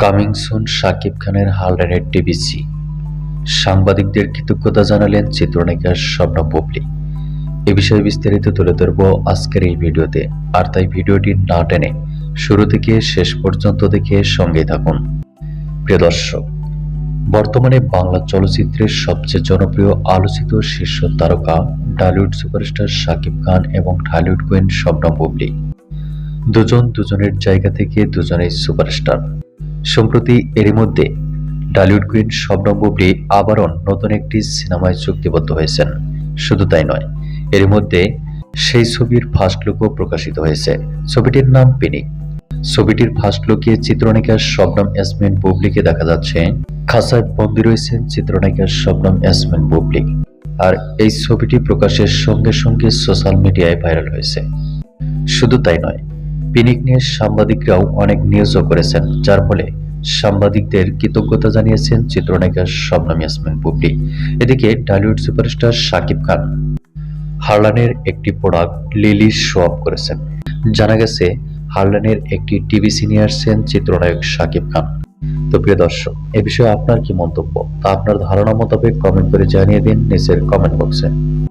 Coming soon Shakib খানের হালডানের TVC সাংবাদিকদের কৃতজ্ঞতা জানালেন চিত্রনায়িকা স্বপ্ন বুবলি। এ বিষয়ে বিস্তারিত তুলে ধরব আজকের এই ভিডিওতে। আর তাই ভিডিওটি না টেনে শুরু থেকে শেষ পর্যন্ত দেখে সঙ্গে থাকুন। প্রিয় দর্শক, বর্তমানে বাংলা চলচ্চিত্রের সবচেয়ে জনপ্রিয় আলোচিত শীর্ষ তারকা টলিউড সুপারস্টার শাকিব খান এবং ঢালিউড কুইন স্বপ্ন বুবলি। দুজন দুজনের জায়গা থেকে দুজনেই সুপারস্টার। সম্প্রতি এরই মধ্যে ডালিউড কুইন শবনম বুবলি আবারও নতুন একটি সিনেমায় চুক্তিবদ্ধ হয়েছেন। শুধু তাই নয় এর মধ্যে সেই ছবির ফার্স্ট লুকও প্রকাশিত হয়েছে। ছবিটির নাম পিনিক ছবিটির ফার্স্ট লুকে চিত্রনায়িকা শবনম ইয়াসমিন বুবলিকে দেখা যাচ্ছে। খাসায় বন্দী রয়েছেন চিত্রনায়িকা শবনম ইয়াসমিন বুবলি। আর এই ছবিটি প্রকাশের সঙ্গে সঙ্গে সোশ্যাল মিডিয়ায় ভাইরাল হয়েছে। শুধু তাই নয় পিনিক নিয়ে সাংবাদিকরাও অনেক নিউজও করেছেন, যার ফলে সাংবাদিকদের কৃতজ্ঞতা জানিয়েছেন চিত্রনায়িকা শবনম ইয়াসমিন বুবলি। এদিকে টলিউড সুপারস্টার শাকিব খান হারলানের একটি প্রোডাক্ট লিলি শো অফ করেছেন। জানা গেছে, হারলানের একটি টিভি সিনিয়র সেন চিত্রনায়ক শাকিব খান। তো প্রিয় দর্শক, এ বিষয়ে আপনার কি মন্তব্য? তা আপনার ধারণা মোতাবেক কমেন্ট করে জানিয়ে দিন নিচের কমেন্ট বক্সে।